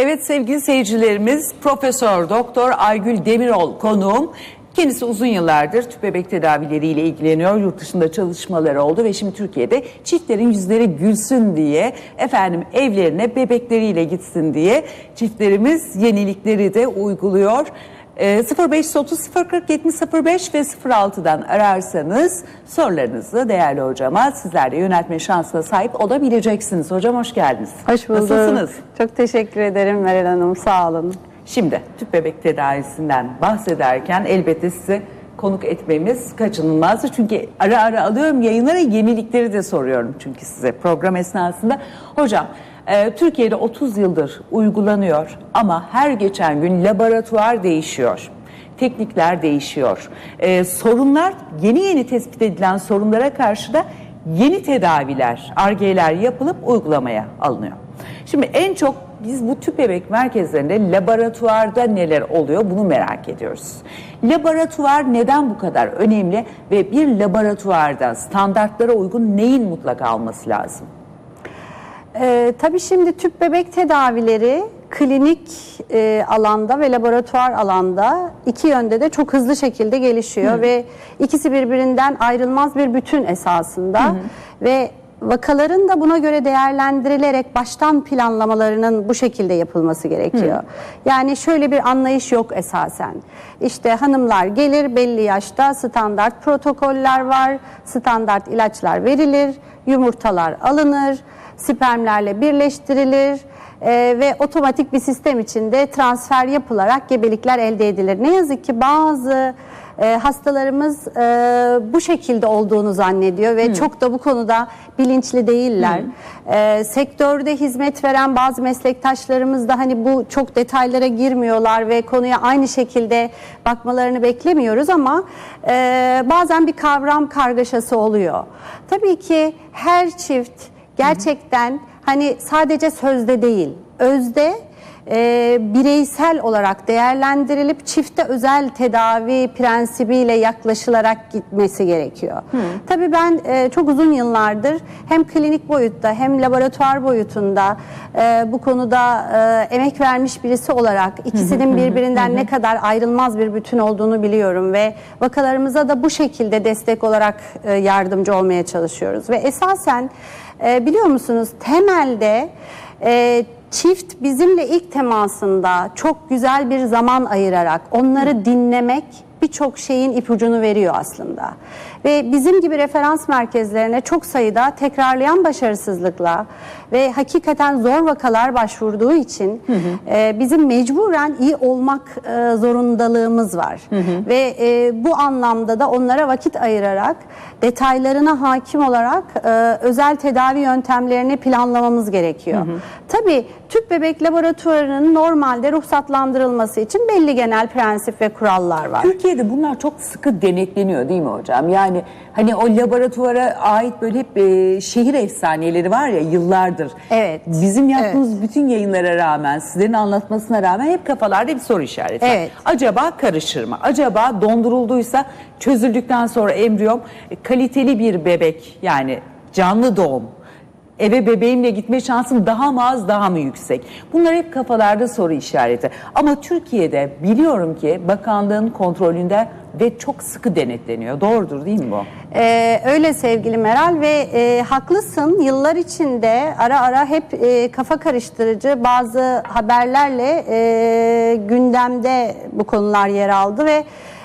Evet sevgili seyircilerimiz Profesör Doktor Aygül Demirol konuğum. Kendisi uzun yıllardır tüp bebek tedavileriyle ilgileniyor. Yurt dışında çalışmaları oldu ve şimdi Türkiye'de çiftlerin yüzleri gülsün diye efendim evlerine bebekleriyle gitsin diye çiftlerimiz yenilikleri de uyguluyor. Ee, 0530 040 70 05 ve 06'dan ararsanız sorularınızı değerli hocama sizler de yöneltme şansına sahip olabileceksiniz. Hocam hoş geldiniz. Hoş bulduk. Nasılsınız? Çok teşekkür ederim Meral Hanım. Sağ olun. Şimdi tüp bebek tedavisinden bahsederken elbette size konuk etmemiz kaçınılmazdı. Çünkü ara ara alıyorum yayınlara yenilikleri de soruyorum çünkü size program esnasında. Hocam e, Türkiye'de 30 yıldır uygulanıyor ama her geçen gün laboratuvar değişiyor. Teknikler değişiyor. E, sorunlar yeni yeni tespit edilen sorunlara karşı da yeni tedaviler, argeler yapılıp uygulamaya alınıyor. Şimdi en çok biz bu tüp bebek merkezlerinde laboratuvarda neler oluyor bunu merak ediyoruz. Laboratuvar neden bu kadar önemli ve bir laboratuvarda standartlara uygun neyin mutlaka olması lazım? Ee, tabii şimdi tüp bebek tedavileri klinik e, alanda ve laboratuvar alanda iki yönde de çok hızlı şekilde gelişiyor ve ikisi birbirinden ayrılmaz bir bütün esasında ve vakaların da buna göre değerlendirilerek baştan planlamalarının bu şekilde yapılması gerekiyor. Yani şöyle bir anlayış yok esasen. İşte hanımlar gelir belli yaşta standart protokoller var, standart ilaçlar verilir, yumurtalar alınır, spermlerle birleştirilir e, ve otomatik bir sistem içinde transfer yapılarak gebelikler elde edilir. Ne yazık ki bazı e, hastalarımız e, bu şekilde olduğunu zannediyor ve çok da bu konuda bilinçli değiller. E, sektörde hizmet veren bazı meslektaşlarımız da hani bu çok detaylara girmiyorlar ve konuya aynı şekilde bakmalarını beklemiyoruz ama e, bazen bir kavram kargaşası oluyor. Tabii ki her çift gerçekten hani sadece sözde değil, özde e, bireysel olarak değerlendirilip çifte özel tedavi prensibiyle yaklaşılarak gitmesi gerekiyor. Tabii ben e, çok uzun yıllardır hem klinik boyutta hem laboratuvar boyutunda e, bu konuda e, emek vermiş birisi olarak ikisinin birbirinden ne kadar ayrılmaz bir bütün olduğunu biliyorum ve vakalarımıza da bu şekilde destek olarak e, yardımcı olmaya çalışıyoruz. Ve esasen e, biliyor musunuz temelde e, çift bizimle ilk temasında çok güzel bir zaman ayırarak onları dinlemek birçok şeyin ipucunu veriyor aslında. Ve bizim gibi referans merkezlerine çok sayıda tekrarlayan başarısızlıkla ve hakikaten zor vakalar başvurduğu için e, bizim mecburen iyi olmak e, zorundalığımız var. Ve e, bu anlamda da onlara vakit ayırarak detaylarına hakim olarak e, özel tedavi yöntemlerini planlamamız gerekiyor. Tabii tüp bebek laboratuvarının normalde ruhsatlandırılması için belli genel prensip ve kurallar var. Türkiye'de bunlar çok sıkı denetleniyor değil mi hocam? Yani hani o laboratuvara ait böyle hep e, şehir efsaneleri var ya yıllardır. Evet. Bizim yaptığımız bütün yayınlara rağmen, sizlerin anlatmasına rağmen hep kafalarda bir soru işareti var. Evet. Acaba karışır mı? Acaba dondurulduysa çözüldükten sonra embriyom e, kaliteli bir bebek yani canlı doğum eve bebeğimle gitme şansım daha mı az daha mı yüksek? Bunlar hep kafalarda soru işareti. Ama Türkiye'de biliyorum ki bakanlığın kontrolünde ve çok sıkı denetleniyor. Doğrudur değil mi bu? Ee, öyle sevgili Meral ve e, haklısın yıllar içinde ara ara hep e, kafa karıştırıcı bazı haberlerle e, gündemde bu konular yer aldı ve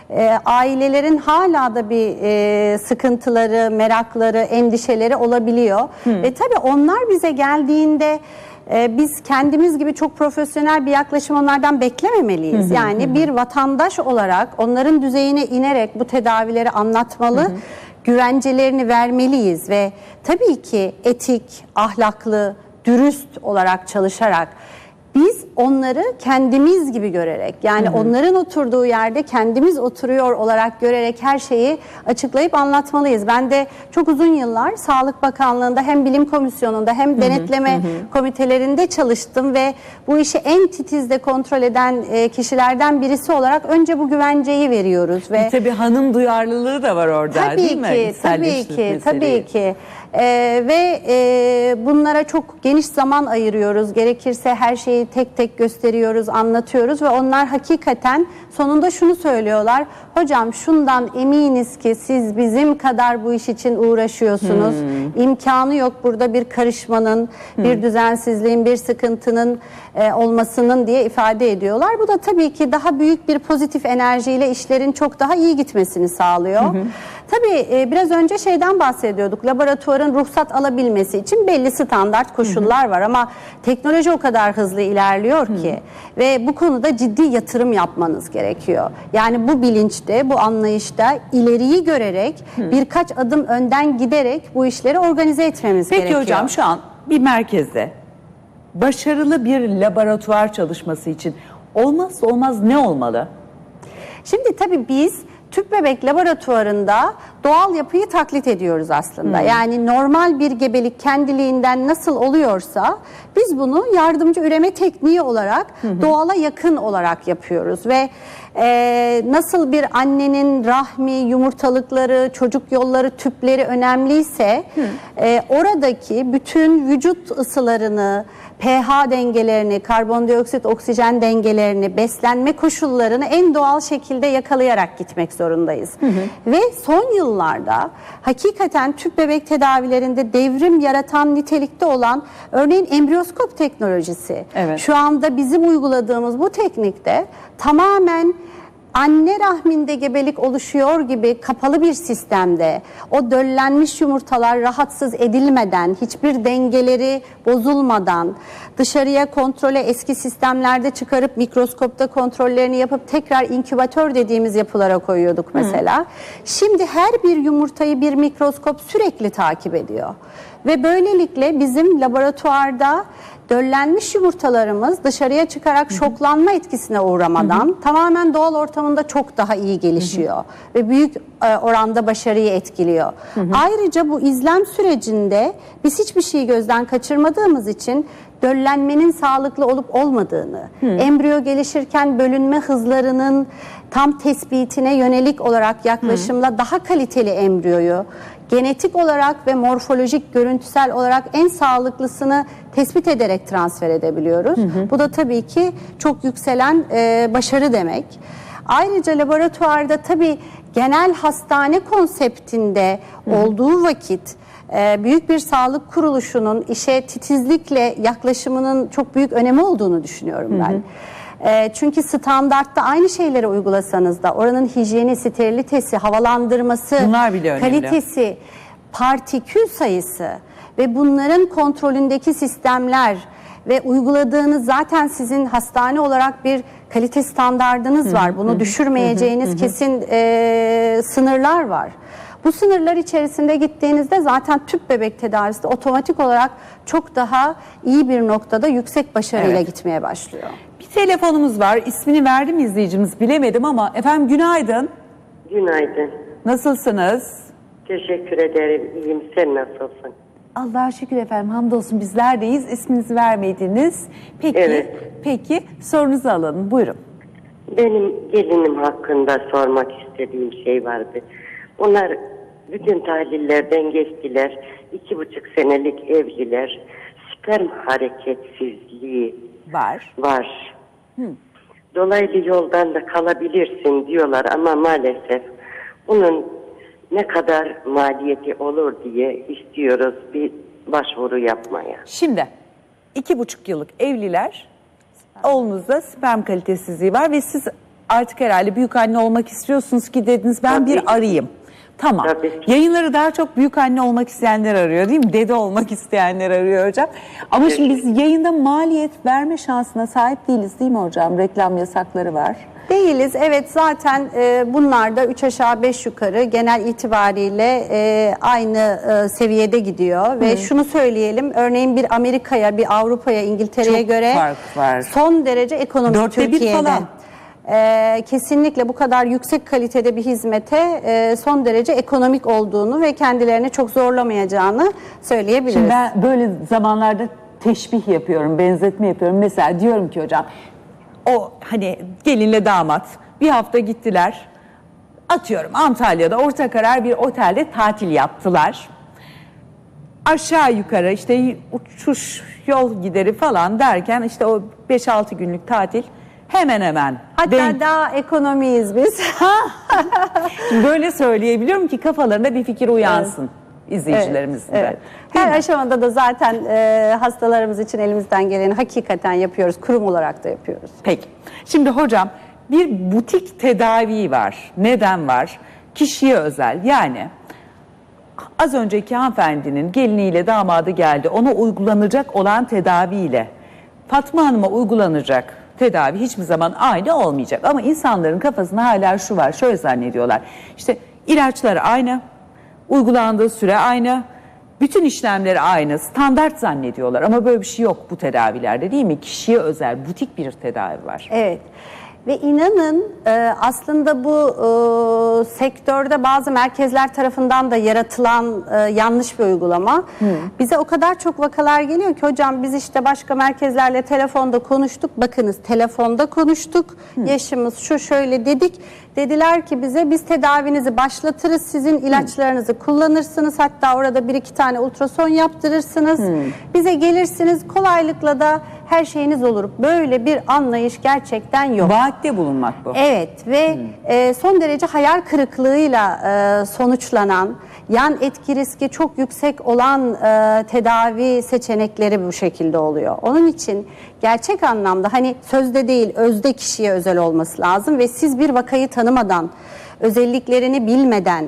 e, ailelerin hala da bir e, sıkıntıları, merakları, endişeleri olabiliyor. Ve tabii onlar bize geldiğinde e, biz kendimiz gibi çok profesyonel bir yaklaşım onlardan beklememeliyiz. yani bir vatandaş olarak onların düzeyine inerek bu tedavileri anlatmalı. güvencelerini vermeliyiz ve tabii ki etik, ahlaklı, dürüst olarak çalışarak biz onları kendimiz gibi görerek yani onların oturduğu yerde kendimiz oturuyor olarak görerek her şeyi açıklayıp anlatmalıyız. Ben de çok uzun yıllar Sağlık Bakanlığı'nda hem bilim komisyonunda hem denetleme komitelerinde çalıştım ve bu işi en titizde kontrol eden e, kişilerden birisi olarak önce bu güvenceyi veriyoruz ve Tabii hanım duyarlılığı da var orada Tabii değil mi? ki, tabii ki, tabii ki. Ee, ve e, bunlara çok geniş zaman ayırıyoruz. Gerekirse her şeyi tek tek gösteriyoruz, anlatıyoruz ve onlar hakikaten sonunda şunu söylüyorlar. Hocam şundan eminiz ki siz bizim kadar bu iş için uğraşıyorsunuz. İmkanı yok burada bir karışmanın, bir düzensizliğin, bir sıkıntının e, olmasının diye ifade ediyorlar. Bu da tabii ki daha büyük bir pozitif enerjiyle işlerin çok daha iyi gitmesini sağlıyor. Tabii e, biraz önce şeyden bahsediyorduk. Laboratuvarın ruhsat alabilmesi için belli standart koşullar var ama teknoloji o kadar hızlı ilerliyor ki ve bu konuda ciddi yatırım yapmanız gerekiyor. Yani bu bilinçte, bu anlayışta ileriyi görerek birkaç adım önden giderek bu işleri organize etmemiz Peki gerekiyor. hocam şu an bir merkezde başarılı bir laboratuvar çalışması için olmazsa olmaz ne olmalı? Şimdi tabii biz tüp bebek laboratuvarında doğal yapıyı taklit ediyoruz aslında. Yani normal bir gebelik kendiliğinden nasıl oluyorsa biz bunu yardımcı üreme tekniği olarak doğala yakın olarak yapıyoruz. Ve e, nasıl bir annenin rahmi, yumurtalıkları, çocuk yolları, tüpleri önemliyse e, oradaki bütün vücut ısılarını, pH dengelerini, karbondioksit, oksijen dengelerini, beslenme koşullarını en doğal şekilde yakalayarak gitmek zorundayız. Ve son yıllarda hakikaten tüp bebek tedavilerinde devrim yaratan nitelikte olan örneğin embriyoskop teknolojisi. Evet. Şu anda bizim uyguladığımız bu teknikte tamamen anne rahminde gebelik oluşuyor gibi kapalı bir sistemde o döllenmiş yumurtalar rahatsız edilmeden, hiçbir dengeleri bozulmadan dışarıya kontrole eski sistemlerde çıkarıp mikroskopta kontrollerini yapıp tekrar inkübatör dediğimiz yapılara koyuyorduk mesela. Şimdi her bir yumurtayı bir mikroskop sürekli takip ediyor. Ve böylelikle bizim laboratuvarda döllenmiş yumurtalarımız dışarıya çıkarak şoklanma etkisine uğramadan tamamen doğal ortamında çok daha iyi gelişiyor ve büyük e, oranda başarıyı etkiliyor. Ayrıca bu izlem sürecinde biz hiçbir şeyi gözden kaçırmadığımız için döllenmenin sağlıklı olup olmadığını, embriyo gelişirken bölünme hızlarının tam tespitine yönelik olarak yaklaşımla daha kaliteli embriyoyu genetik olarak ve morfolojik görüntüsel olarak en sağlıklısını tespit ederek transfer edebiliyoruz. Bu da tabii ki çok yükselen e, başarı demek. Ayrıca laboratuvarda tabii genel hastane konseptinde olduğu vakit büyük bir sağlık kuruluşunun işe titizlikle yaklaşımının çok büyük önemi olduğunu düşünüyorum ben. E, çünkü standartta aynı şeyleri uygulasanız da oranın hijyeni, sterilitesi, havalandırması, Bunlar bile önemli. kalitesi, partikül sayısı ve bunların kontrolündeki sistemler ve uyguladığınız zaten sizin hastane olarak bir kalite standardınız var. Bunu düşürmeyeceğiniz kesin e, sınırlar var. Bu sınırlar içerisinde gittiğinizde zaten tüp bebek tedavisi de otomatik olarak çok daha iyi bir noktada yüksek başarıyla Evet. gitmeye başlıyor. Bir telefonumuz var. İsmini verdi mi izleyicimiz bilemedim ama efendim günaydın. Günaydın. Nasılsınız? Teşekkür ederim. İyiyim. Sen nasılsın? Allah'a şükür efendim hamdolsun bizler deyiz. İsminizi vermediniz. Peki, Evet. peki sorunuzu alalım. Buyurun. Benim gelinim hakkında sormak istediğim şey vardı. Onlar bütün tahlillerden geçtiler. İki buçuk senelik evliler. Sperm hareketsizliği Var. var. Dolaylı yoldan da kalabilirsin diyorlar ama maalesef bunun ne kadar maliyeti olur diye istiyoruz bir başvuru yapmaya. Şimdi iki buçuk yıllık evliler oğlunuzda sperm kalitesizliği var ve siz artık herhalde büyük anne olmak istiyorsunuz ki dediniz ben Tabii. bir arayayım. Tamam. Tabii. Yayınları daha çok büyük anne olmak isteyenler arıyor değil mi? Dede olmak isteyenler arıyor hocam. Ama şimdi biz yayında maliyet verme şansına sahip değiliz değil mi hocam? Reklam yasakları var. Değiliz. Evet zaten e, bunlar da 3 aşağı 5 yukarı genel itibariyle e, aynı e, seviyede gidiyor. Ve şunu söyleyelim örneğin bir Amerika'ya, bir Avrupa'ya, İngiltere'ye göre fark var. son derece ekonomik Dörtte bir Türkiye'de. falan. E, kesinlikle bu kadar yüksek kalitede bir hizmete e, son derece ekonomik olduğunu ve kendilerini çok zorlamayacağını söyleyebiliriz. Şimdi ben böyle zamanlarda teşbih yapıyorum, benzetme yapıyorum. Mesela diyorum ki hocam o hani gelinle damat bir hafta gittiler. Atıyorum Antalya'da orta karar bir otelde tatil yaptılar. aşağı yukarı işte uçuş yol gideri falan derken işte o 5-6 günlük tatil hemen hemen Hatta denk- daha ekonomiyiz biz. Şimdi böyle söyleyebiliyorum ki kafalarında bir fikir uyansın izleyicilerimizin de. Evet. Her aşamada da zaten e, hastalarımız için elimizden geleni hakikaten yapıyoruz. Kurum olarak da yapıyoruz. Peki. Şimdi hocam bir butik tedavi var. Neden var? Kişiye özel. Yani az önceki hanımefendinin geliniyle damadı geldi. Ona uygulanacak olan tedaviyle Fatma Hanım'a uygulanacak tedavi hiçbir zaman aynı olmayacak. Ama insanların kafasında hala şu var. Şöyle zannediyorlar. İşte ilaçlar aynı. Uygulandığı süre aynı. Bütün işlemleri aynı. Standart zannediyorlar. Ama böyle bir şey yok bu tedavilerde değil mi? Kişiye özel butik bir tedavi var. Evet. Ve inanın e, aslında bu e, sektörde bazı merkezler tarafından da yaratılan e, yanlış bir uygulama. Bize o kadar çok vakalar geliyor ki hocam biz işte başka merkezlerle telefonda konuştuk. Bakınız telefonda konuştuk. Yaşımız şu şöyle dedik. Dediler ki bize biz tedavinizi başlatırız. Sizin ilaçlarınızı kullanırsınız. Hatta orada bir iki tane ultrason yaptırırsınız. Bize gelirsiniz kolaylıkla da her şeyiniz olur. Böyle bir anlayış gerçekten yok. Vaatte bulunmak bu. Evet ve e, son derece hayal kırıklığıyla e, sonuçlanan yan etki riski çok yüksek olan e, tedavi seçenekleri bu şekilde oluyor. Onun için gerçek anlamda hani sözde değil özde kişiye özel olması lazım ve siz bir vakayı tanımadan özelliklerini bilmeden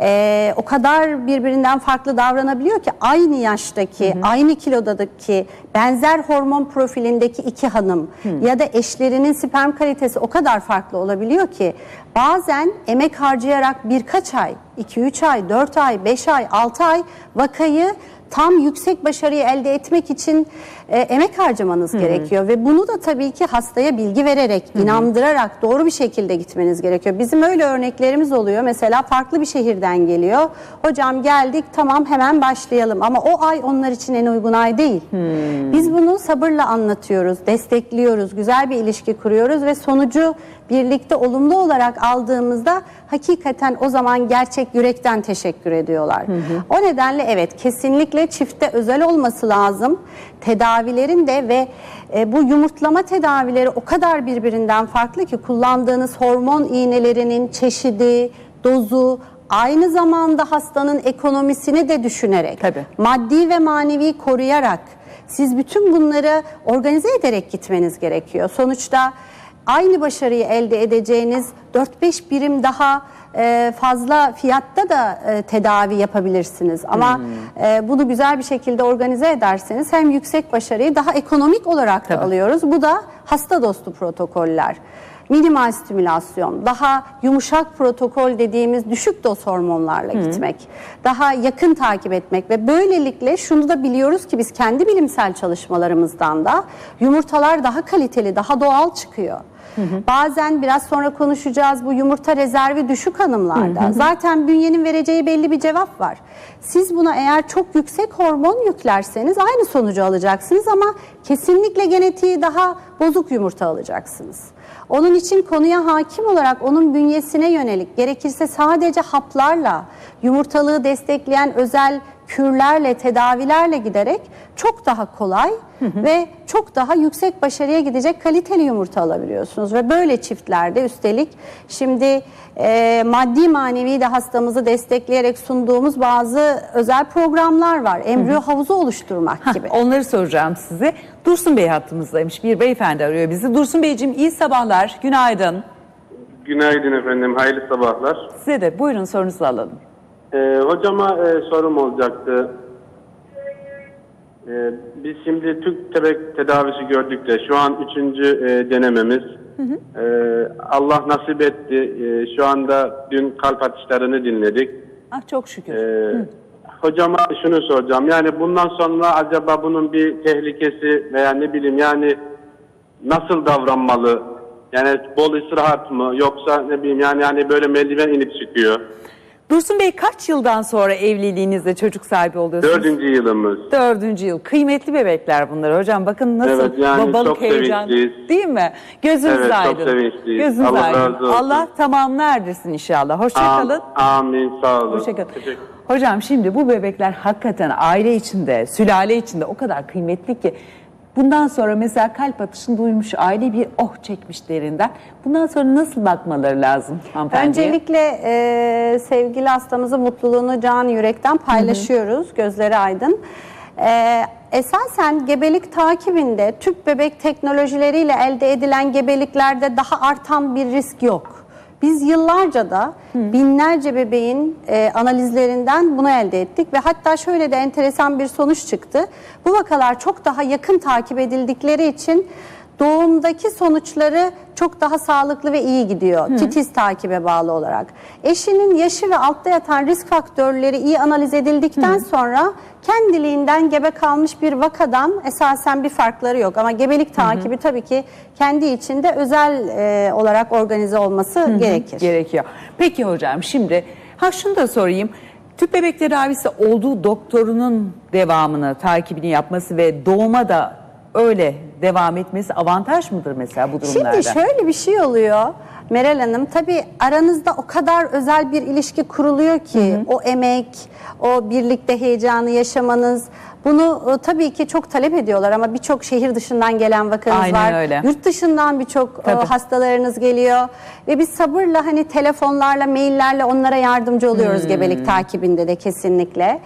e, o kadar birbirinden farklı davranabiliyor ki aynı yaştaki, aynı kilodaki, benzer hormon profilindeki iki hanım ya da eşlerinin sperm kalitesi o kadar farklı olabiliyor ki bazen emek harcayarak birkaç ay, 2-3 ay, 4 ay, 5 ay, 6 ay vakayı tam yüksek başarıyı elde etmek için e, emek harcamanız gerekiyor ve bunu da tabii ki hastaya bilgi vererek, inandırarak doğru bir şekilde gitmeniz gerekiyor. Bizim öyle örneklerimiz oluyor. Mesela farklı bir şehirden geliyor. Hocam geldik tamam hemen başlayalım ama o ay onlar için en uygun ay değil. Biz bunu sabırla anlatıyoruz, destekliyoruz, güzel bir ilişki kuruyoruz ve sonucu birlikte olumlu olarak aldığımızda hakikaten o zaman gerçek yürekten teşekkür ediyorlar. O nedenle evet kesinlikle çifte özel olması lazım. Tedavilerin de ve e, bu yumurtlama tedavileri o kadar birbirinden farklı ki kullandığınız hormon iğnelerinin çeşidi, dozu aynı zamanda hastanın ekonomisini de düşünerek Tabii. maddi ve manevi koruyarak siz bütün bunları organize ederek gitmeniz gerekiyor. Sonuçta aynı başarıyı elde edeceğiniz 4-5 birim daha e, fazla fiyatta da e, tedavi yapabilirsiniz. Ama e, bunu güzel bir şekilde organize ederseniz hem yüksek başarıyı daha ekonomik olarak da Tabii. alıyoruz. Bu da hasta dostu protokoller. Minimal stimülasyon, daha yumuşak protokol dediğimiz düşük doz hormonlarla gitmek, daha yakın takip etmek ve böylelikle şunu da biliyoruz ki biz kendi bilimsel çalışmalarımızdan da yumurtalar daha kaliteli, daha doğal çıkıyor. Bazen biraz sonra konuşacağız bu yumurta rezervi düşük hanımlarda. Zaten bünyenin vereceği belli bir cevap var. Siz buna eğer çok yüksek hormon yüklerseniz aynı sonucu alacaksınız ama kesinlikle genetiği daha bozuk yumurta alacaksınız. Onun için konuya hakim olarak onun bünyesine yönelik gerekirse sadece haplarla yumurtalığı destekleyen özel kürlerle, tedavilerle giderek çok daha kolay ve çok daha yüksek başarıya gidecek kaliteli yumurta alabiliyorsunuz. Ve böyle çiftlerde üstelik şimdi e, maddi manevi de hastamızı destekleyerek sunduğumuz bazı özel programlar var. Embriyo havuzu oluşturmak gibi. Onları soracağım size. Dursun Bey hattımızdaymış. Bir beyefendi arıyor bizi. Dursun Beyciğim iyi sabahlar. Günaydın. Günaydın efendim, hayırlı sabahlar. Size de buyurun sorunuzu alalım. Ee, hocama e, sorum olacaktı. Ee, biz şimdi Türk tebek tedavisi gördük de şu an üçüncü e, denememiz. Ee, Allah nasip etti. Ee, şu anda dün kalp atışlarını dinledik. Ah çok şükür. Ee, hocama şunu soracağım. Yani bundan sonra acaba bunun bir tehlikesi veya ne bileyim yani nasıl davranmalı? Yani bol istirahat mı yoksa ne bileyim yani yani böyle merdiven inip çıkıyor. Dursun Bey kaç yıldan sonra evliliğinizde çocuk sahibi oluyorsunuz? Dördüncü yılımız. Dördüncü yıl. Kıymetli bebekler bunlar hocam. Bakın nasıl Evet, yani babalık çok heyecan. sevinçliyiz. Değil mi? Gözünüz Evet, çok aydın. sevinçliyiz. Gözünüz Allah aydın. razı olsun. Allah tamamını erdirsin inşallah. Hoşçakalın. Am- Amin sağ olun. Hoşçakalın. Hocam şimdi bu bebekler hakikaten aile içinde, sülale içinde o kadar kıymetli ki bundan sonra mesela kalp atışını duymuş aile bir oh çekmiş derinden. Bundan sonra nasıl bakmaları lazım hanımefendiye? Öncelikle e, sevgili hastamızın mutluluğunu can yürekten paylaşıyoruz. Gözleri aydın. E, esasen gebelik takibinde tüp bebek teknolojileriyle elde edilen gebeliklerde daha artan bir risk yok. Biz yıllarca da binlerce bebeğin e, analizlerinden bunu elde ettik ve hatta şöyle de enteresan bir sonuç çıktı. Bu vakalar çok daha yakın takip edildikleri için doğumdaki sonuçları çok daha sağlıklı ve iyi gidiyor. Titiz takibe bağlı olarak. Eşinin yaşı ve altta yatan risk faktörleri iyi analiz edildikten sonra kendiliğinden gebe kalmış bir vakadan esasen bir farkları yok. Ama gebelik takibi tabii ki kendi içinde özel e, olarak organize olması gerekir. Gerekiyor. Peki hocam şimdi ha şunu da sorayım. Tüp bebek tedavisi olduğu doktorunun devamını, takibini yapması ve doğuma da öyle devam etmesi avantaj mıdır mesela bu durumlarda? Şimdi şöyle bir şey oluyor Meral Hanım. Tabii aranızda o kadar özel bir ilişki kuruluyor ki o emek, o birlikte heyecanı yaşamanız bunu e, tabii ki çok talep ediyorlar ama birçok şehir dışından gelen vakanız Aynen var. öyle. Yurt dışından birçok e, Tabii. hastalarınız geliyor ve biz sabırla hani telefonlarla, maillerle onlara yardımcı oluyoruz Hmm. gebelik takibinde de kesinlikle.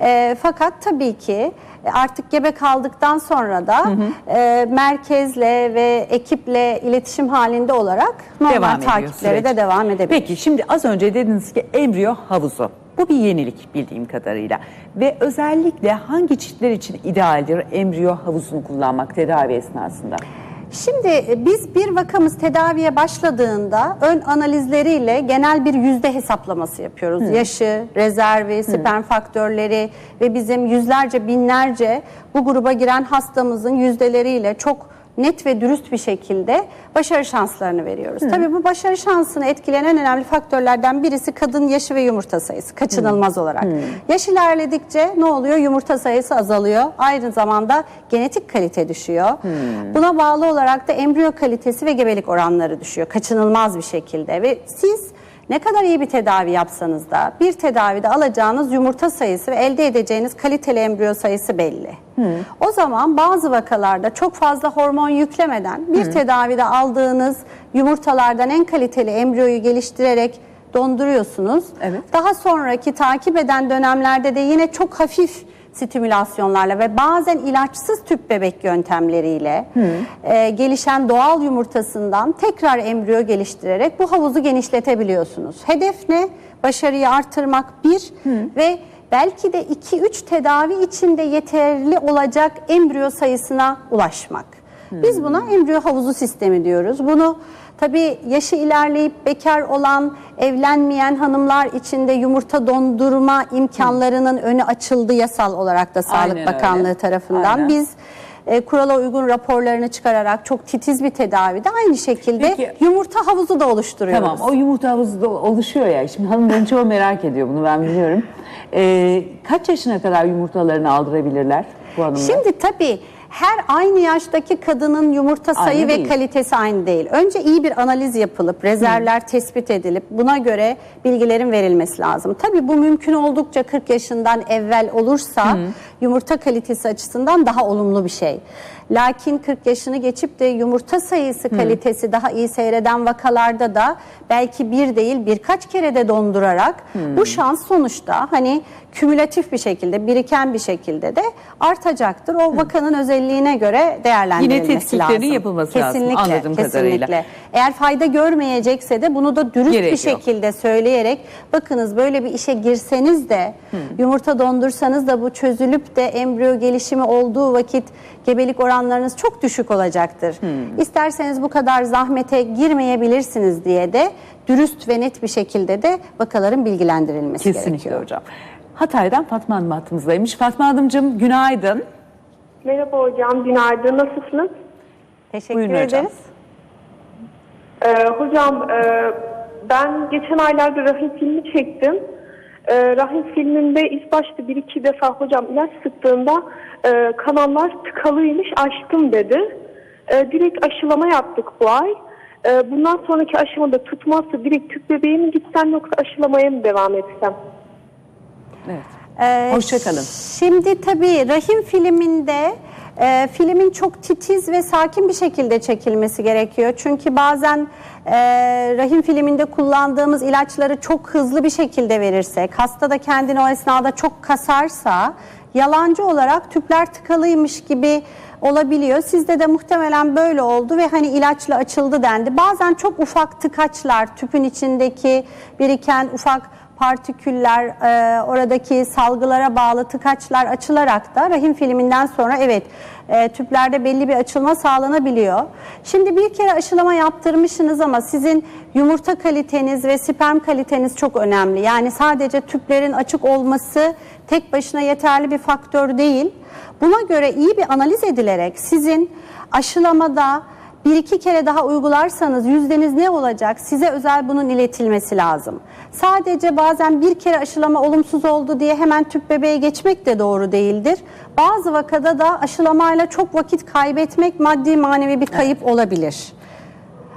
E, fakat tabii ki artık gebe kaldıktan sonra da e, merkezle ve ekiple iletişim halinde olarak normal Devam takipleri süreç. de devam edebilir. Peki şimdi az önce dediniz ki embriyo havuzu. Bu bir yenilik bildiğim kadarıyla. Ve özellikle hangi çiftler için idealdir embriyo havuzunu kullanmak tedavi esnasında? Şimdi e, biz bir vakamız tedaviye başladığında ön analizleriyle genel bir yüzde hesaplaması yapıyoruz. Yaşı, rezervi, sperm faktörleri ve bizim yüzlerce binlerce bu gruba giren hastamızın yüzdeleriyle çok net ve dürüst bir şekilde başarı şanslarını veriyoruz. Tabii bu başarı şansını etkileyen en önemli faktörlerden birisi kadın yaşı ve yumurta sayısı kaçınılmaz olarak. Yaş ilerledikçe ne oluyor? Yumurta sayısı azalıyor. Aynı zamanda genetik kalite düşüyor. Buna bağlı olarak da embriyo kalitesi ve gebelik oranları düşüyor kaçınılmaz bir şekilde ve siz ne kadar iyi bir tedavi yapsanız da bir tedavide alacağınız yumurta sayısı ve elde edeceğiniz kaliteli embriyo sayısı belli. O zaman bazı vakalarda çok fazla hormon yüklemeden bir tedavide aldığınız yumurtalardan en kaliteli embriyoyu geliştirerek donduruyorsunuz. Evet. Daha sonraki takip eden dönemlerde de yine çok hafif stimülasyonlarla ve bazen ilaçsız tüp bebek yöntemleriyle e, gelişen doğal yumurtasından tekrar embriyo geliştirerek bu havuzu genişletebiliyorsunuz. Hedef ne? Başarıyı artırmak bir ve belki de 2-3 tedavi içinde yeterli olacak embriyo sayısına ulaşmak. Biz buna embriyo havuzu sistemi diyoruz. Bunu tabii yaşı ilerleyip bekar olan, evlenmeyen hanımlar için de yumurta dondurma imkanlarının önü açıldı yasal olarak da Sağlık Aynen Bakanlığı öyle. tarafından. Aynen. Biz e, kurala uygun raporlarını çıkararak çok titiz bir tedavide aynı şekilde Peki. yumurta havuzu da oluşturuyoruz. Tamam o yumurta havuzu da oluşuyor ya. Şimdi hanımların çoğu merak ediyor bunu ben biliyorum. Ee, kaç yaşına kadar yumurtalarını aldırabilirler bu hanımlar? Şimdi tabii her aynı yaştaki kadının yumurta sayı Aynı ve değil. kalitesi aynı değil. Önce iyi bir analiz yapılıp rezervler tespit edilip buna göre bilgilerin verilmesi lazım. Tabii bu mümkün oldukça 40 yaşından evvel olursa yumurta kalitesi açısından daha olumlu bir şey. Lakin 40 yaşını geçip de yumurta sayısı kalitesi daha iyi seyreden vakalarda da belki bir değil birkaç kere de dondurarak bu şans sonuçta hani kümülatif bir şekilde biriken bir şekilde de artacaktır. O vakanın özelliğine göre değerlendirilmesi Yine tetkiklerin lazım. yapılması lazım, kesinlikle, anladığım kesinlikle. kadarıyla. Eğer fayda görmeyecekse de bunu da dürüst Gerek bir yok. şekilde söyleyerek bakınız böyle bir işe girseniz de yumurta dondursanız da bu çözülüp de embriyo gelişimi olduğu vakit gebelik oranlarınız çok düşük olacaktır. İsterseniz bu kadar zahmete girmeyebilirsiniz diye de dürüst ve net bir şekilde de vakaların bilgilendirilmesi Kesinlikle gerekiyor. hocam. Hatay'dan Fatma Hanım hattımızdaymış. Fatma Hanımcığım günaydın. Merhaba hocam, günaydın. Nasılsınız? Teşekkür Buyurun hocam. ederiz. Ee, hocam, e, ben geçen aylarda rahim filmi çektim. Ee, rahim filminde ilk başta bir iki defa hocam ilaç sıktığında e, kanallar tıkalıymış, açtım dedi. E, direkt aşılama yaptık bu ay. E, bundan sonraki aşamada tutmazsa direkt tüp bebeğe mi gitsem yoksa aşılamaya mı devam etsem? Evet. Ee, Hoşçakalın. Şimdi tabii Rahim filminde e, filmin çok titiz ve sakin bir şekilde çekilmesi gerekiyor. Çünkü bazen e, Rahim filminde kullandığımız ilaçları çok hızlı bir şekilde verirsek, hasta da kendini o esnada çok kasarsa yalancı olarak tüpler tıkalıymış gibi olabiliyor. Sizde de muhtemelen böyle oldu ve hani ilaçla açıldı dendi. Bazen çok ufak tıkaçlar tüpün içindeki biriken ufak partiküller, e, oradaki salgılara bağlı tıkaçlar açılarak da rahim filminden sonra evet e, tüplerde belli bir açılma sağlanabiliyor. Şimdi bir kere aşılama yaptırmışsınız ama sizin yumurta kaliteniz ve sperm kaliteniz çok önemli. Yani sadece tüplerin açık olması tek başına yeterli bir faktör değil. Buna göre iyi bir analiz edilerek sizin aşılamada bir iki kere daha uygularsanız yüzdeniz ne olacak? Size özel bunun iletilmesi lazım. Sadece bazen bir kere aşılama olumsuz oldu diye hemen tüp bebeğe geçmek de doğru değildir. Bazı vakada da aşılamayla çok vakit kaybetmek maddi manevi bir kayıp olabilir.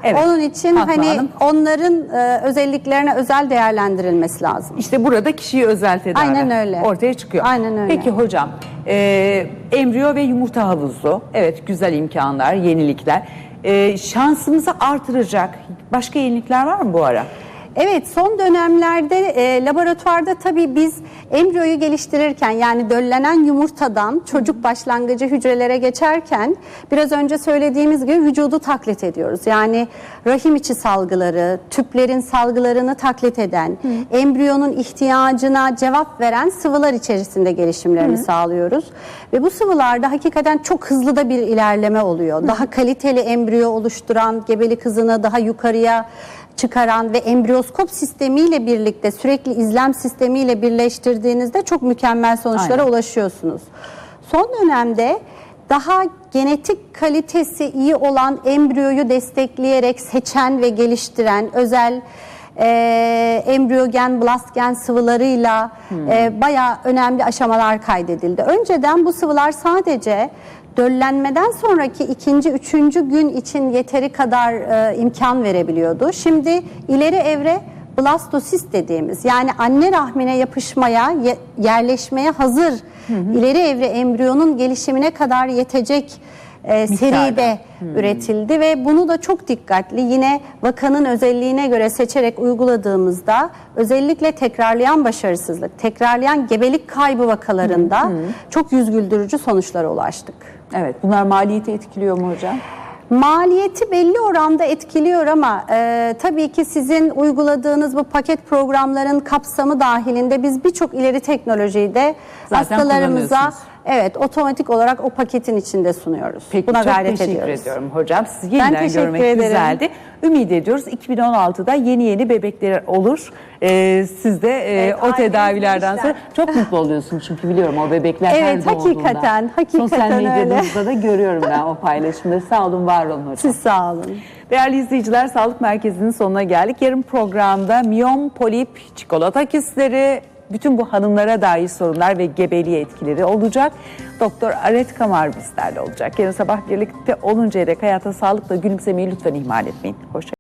Evet. Onun için Fatma hani Hanım. onların e, özelliklerine özel değerlendirilmesi lazım. İşte burada kişiyi özel tedavi Aynen öyle. ortaya çıkıyor. Aynen öyle. Peki hocam, e, embriyo ve yumurta havuzu, evet güzel imkanlar, yenilikler. E, şansımızı artıracak başka yenilikler var mı bu ara? Evet son dönemlerde e, laboratuvarda tabii biz embriyoyu geliştirirken yani döllenen yumurtadan çocuk başlangıcı hücrelere geçerken biraz önce söylediğimiz gibi vücudu taklit ediyoruz. Yani rahim içi salgıları, tüplerin salgılarını taklit eden, embriyonun ihtiyacına cevap veren sıvılar içerisinde gelişimlerini sağlıyoruz. Ve bu sıvılarda hakikaten çok hızlı da bir ilerleme oluyor. Daha kaliteli embriyo oluşturan, gebelik hızını daha yukarıya çıkaran ve embriyoskop sistemiyle birlikte sürekli izlem sistemiyle birleştirdiğinizde çok mükemmel sonuçlara Aynen. ulaşıyorsunuz. Son dönemde daha genetik kalitesi iyi olan embriyoyu destekleyerek seçen ve geliştiren özel e, embriyogen, blastgen sıvılarıyla e, bayağı önemli aşamalar kaydedildi. Önceden bu sıvılar sadece döllenmeden sonraki ikinci, üçüncü gün için yeteri kadar e, imkan verebiliyordu. Şimdi ileri evre blastosist dediğimiz yani anne rahmine yapışmaya, ye- yerleşmeye hazır ileri evre embriyonun gelişimine kadar yetecek e, seride üretildi ve bunu da çok dikkatli yine vakanın özelliğine göre seçerek uyguladığımızda özellikle tekrarlayan başarısızlık, tekrarlayan gebelik kaybı vakalarında çok yüz güldürücü sonuçlara ulaştık. Evet, bunlar maliyeti etkiliyor mu hocam? Maliyeti belli oranda etkiliyor ama e, tabii ki sizin uyguladığınız bu paket programların kapsamı dahilinde biz birçok ileri teknolojiyi de Zaten hastalarımıza. Evet otomatik olarak o paketin içinde sunuyoruz. Peki Buna çok gayret teşekkür ediyoruz. ediyorum hocam. Sizi yeniden teşekkür görmek ederim. güzeldi. Ümit ediyoruz 2016'da yeni yeni bebekler olur. Ee, siz de e, Evet, o tedavilerden sonra çok mutlu oluyorsunuz çünkü biliyorum o bebekler her Evet, doğduğunda. hakikaten, hakikaten Sosyal öyle. medyanızda da görüyorum ben o paylaşımları. Sağ olun, var olun hocam. Siz sağ olun. Değerli izleyiciler Sağlık Merkezi'nin sonuna geldik. Yarın programda miyom, polip, çikolata kistleri, bütün bu hanımlara dair sorunlar ve gebeliğe etkileri olacak. Doktor Aret Kamar bizlerle olacak. Yarın sabah birlikte oluncaya dek hayata sağlıkla gülümsemeyi lütfen ihmal etmeyin. Hoşçakalın.